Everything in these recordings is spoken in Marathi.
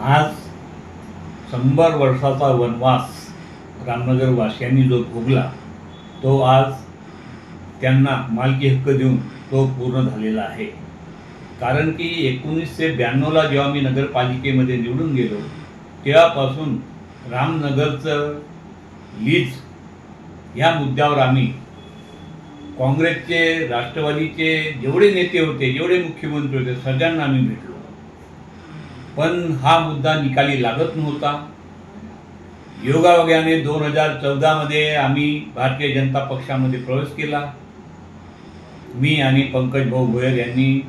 आज शंभर वर्षाचा वनवास रामनगरवासियांनी जो भोगला तो आज त्यांना मालकी हक्क देऊन तो पूर्ण झालेला आहे. कारण की एकोणीसशे ब्याण्णवला जेव्हा मी नगरपालिकेमध्ये निवडून गेलो तेव्हापासून रामनगरचं लीज ह्या मुद्द्यावर आम्ही काँग्रेसचे राष्ट्रवादीचे जेवढे नेते होते जेवढे मुख्यमंत्री होते सगळ्यांना आम्ही भेटलो. पण हा मुद्दा निकाली लागत नव्हता. योगायोगाने दोन हजार चौदामध्ये आम्ही भारतीय जनता पक्षामध्ये प्रवेश केला. मी आणि पंकज भाऊ भोयर यांनी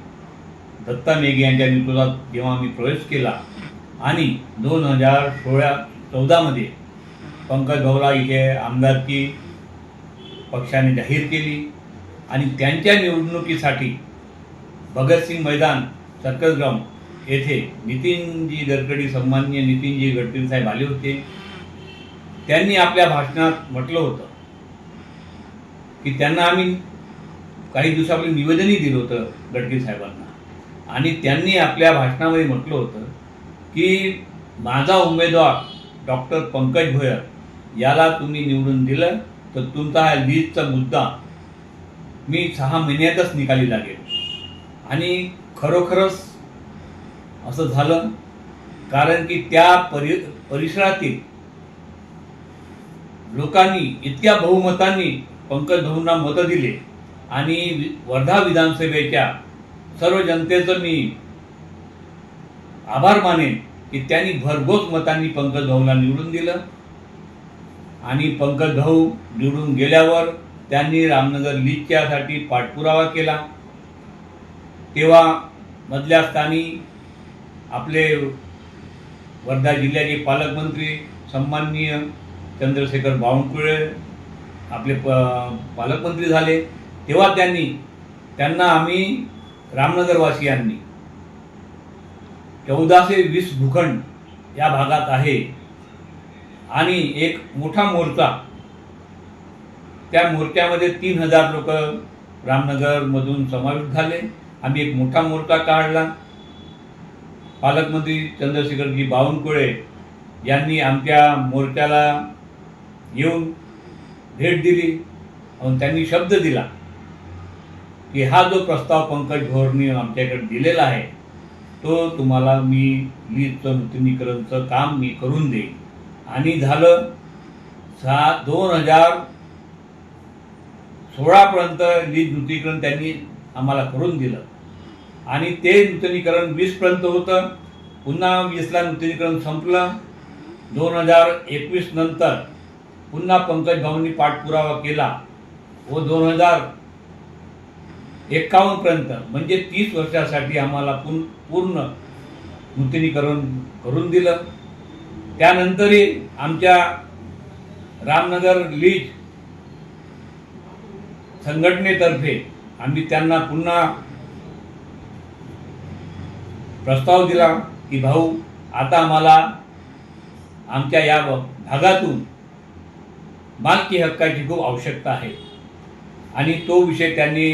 दत्ता मेघे यांच्या नेतृत्वात जेव्हा आम्ही प्रवेश केला आणि दोन हजार सोळा चौदामध्ये पंकज भाऊला इथे आमदारकी पक्षाने जाहीर केली आणि त्यांच्या निवडणुकीसाठी भगतसिंग मैदान सर्कल ग्राउंड येथे नितीनजी गडकरी सन्माननीय नितीनजी गडकरी साहेब आले होते. त्यांनी आपल्या भाषणात म्हटलं होतं की त्यांना आम्ही काही दिवसापूर्वी निवेदनही दिलं होतं गडकरी साहेबांना. आणि त्यांनी आपल्या भाषणामध्ये म्हटलं होतं की माझा उमेदवार डॉक्टर पंकज भोयर याला तुम्ही निवडून दिलं तर तुमचा हा लीजचा मुद्दा मी सहा महिन्यातच निकाली लागेल. आणि खरोखरच असं झालं. कारण की त्या परि परिसरातील लोकांनी इतक्या बहुमतांनी पंकज भाऊंना मतं दिले. आणि वर्धा विधानसभेच्या सर्व जनतेचं मी आभार मानेन की त्यांनी भरघोस मतांनी पंकज भाऊला निवडून दिलं. आणि पंकज भाऊ निवडून गेल्यावर त्यांनी रामनगर लीगच्यासाठी पाठपुरावा केला. तेव्हा मधल्या स्थानी आपले वर्धा जिल्ह्याचे पालकमंत्री सन्माननीय चंद्रशेखर बावनकुळे आपले प पालकमंत्री झाले. तेव्हा त्यांनी त्यांना आम्ही रामनगरवासियांनी चौदाशे वीस भूखंड या भागात आहे. आणि एक मोठा मोर्चा त्या मोर्चामध्ये तीन हजार लोक रामनगरमधून समाविष्ट झाले. आम्ही एक मोठा मोर्चा काढला. पालकमंत्री चंद्रशेखरजी बावनकुळे यांनी आमच्या मोर्चाला येऊन भेट दिली आणि त्यांनी शब्द दिला की हा जो प्रस्ताव पंकज भोरनी आमच्याकडे दिलेला आहे तो तुम्हाला मी लीजचं नूतनीकरणचं काम मी करून देईन. आणि झालं सहा दोन हजार सोळापर्यंत लीज नूतनीकरण त्यांनी आम्हाला करून दिलं. आणि ते नूतनीकरण वीसपर्यंत होतं. पुन्हा वीसला नूतनीकरण संपलं. दोन हजार एकवीस नंतर पुन्हा पंकज भाऊंनी पाठपुरावा केला. व दोन हजार एकावन्नपर्यंत म्हणजे तीस वर्षासाठी आम्हाला पुन पूर्ण नूतनीकरण करून दिलं. त्यानंतरही आमच्या रामनगर लीज संघटनेतर्फे आम्ही त्यांना पुन्हा प्रस्ताव दिला की भाऊ आता आम्हाला आमच्या या भागातून मालकी हक्काची खूप आवश्यकता आहे. आणि तो विषय त्यांनी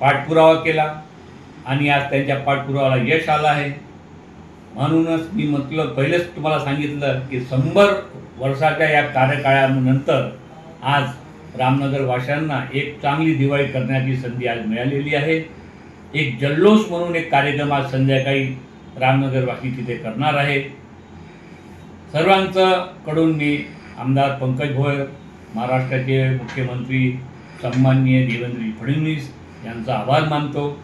पाठपुरावा केला आणि आज त्यांच्या पाठपुरावाला यश आलं आहे. म्हणूनच मी म्हटलं पहिलेच तुम्हाला सांगितलं की शंभर वर्षाच्या या कार्यकाळानंतर आज रामनगर वाशांना एक चांगली दिवाळी करण्याची संधी आज मिळालेली आहे. एक जल्लोष म्हणून एक कार्यक्रम आज संध्याकाळी रामनगरवासी तिथे करणार आहे. सर्वांचं कडून मी आमदार पंकज भोयर महाराष्ट्राचे मुख्यमंत्री सन्माननीय देवेंद्र फडणवीस यांचा आभार मानतो.